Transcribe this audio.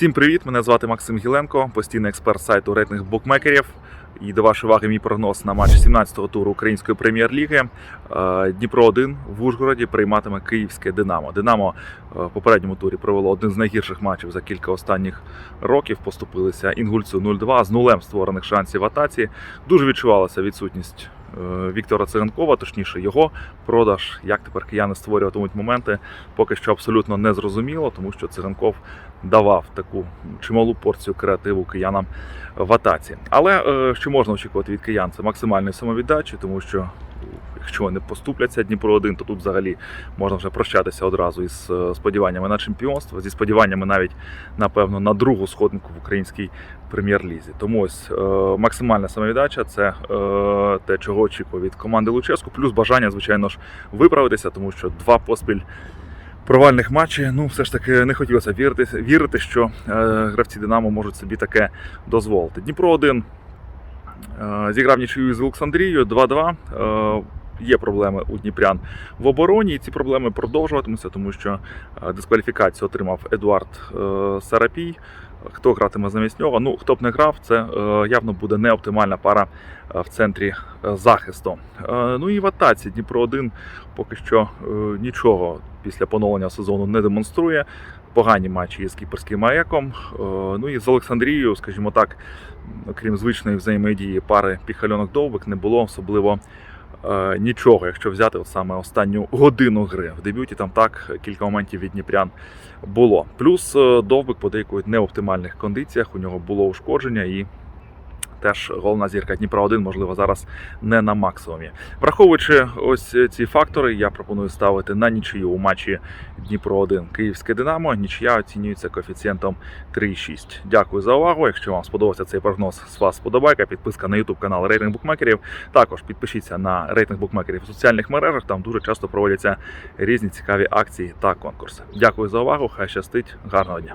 Всім привіт! Мене звати Максим Гіленко, постійний експерт сайту рейтинг букмекерів. І до вашої уваги мій прогноз на матч 17-го туру Української прем'єр-ліги. Е, Дніпро 1 в Ужгороді прийматиме київське Динамо. Динамо е, в попередньому турі провело один з найгірших матчів за кілька останніх років. Поступилися інгульцю 0-2 з нулем створених шансів в атаці. Дуже відчувалася відсутність Віктора Циганкова, точніше його продаж. Як тепер кияни створюватимуть моменти, поки що абсолютно не зрозуміло, тому що Циганков давав таку чималу порцію креативу киянам в атаці. Але е, що можна очікувати від киян? Це максимальної самовіддачі, тому що. Якщо вони поступляться Дніпро 1 то тут взагалі можна вже прощатися одразу із е, сподіваннями на чемпіонство, зі сподіваннями навіть напевно на другу сходинку в українській прем'єр-лізі. Тому ось е, максимальна самовіддача це е, те, чого очікує від команди Луческу, плюс бажання, звичайно ж, виправитися, тому що два поспіль провальних матчі. Ну, все ж таки не хотілося вірити, вірити, що е, гравці Динамо можуть собі таке дозволити. Дніпро 1 е, зіграв нічию з Олександрією 2-2. Е, Є проблеми у Дніпрян в обороні, і ці проблеми продовжуватимуться, тому що е, дискваліфікацію отримав Едуард е, Сарапій. Хто гратиме замість нього? Ну, хто б не грав, це е, явно буде не оптимальна пара в центрі захисту. Ну і в атаці Дніпро 1 поки що нічого після поновлення сезону не демонструє. Погані матчі із кіперським маяком. Ну і з Олександрією, скажімо так, окрім звичної взаємодії пари піхальонок довбик не було особливо. Е, Нічого, якщо взяти от саме останню годину гри в дебюті, там так кілька моментів від Дніпрян було. Плюс е, довбик подейкують в неоптимальних кондиціях. У нього було ушкодження і теж головна зірка Дніпра 1 можливо зараз не на максимумі. Враховуючи ось ці фактори, я пропоную ставити на нічию у матчі Дніпро 1 Київське Динамо. Нічия оцінюється коефіцієнтом 3,6. Дякую за увагу. Якщо вам сподобався цей прогноз, з вас сподобайка, підписка на YouTube канал Рейтинг Букмекерів. Також підпишіться на рейтинг букмекерів у соціальних мережах. Там дуже часто проводяться різні цікаві акції та конкурси. Дякую за увагу. Хай щастить. Гарного дня.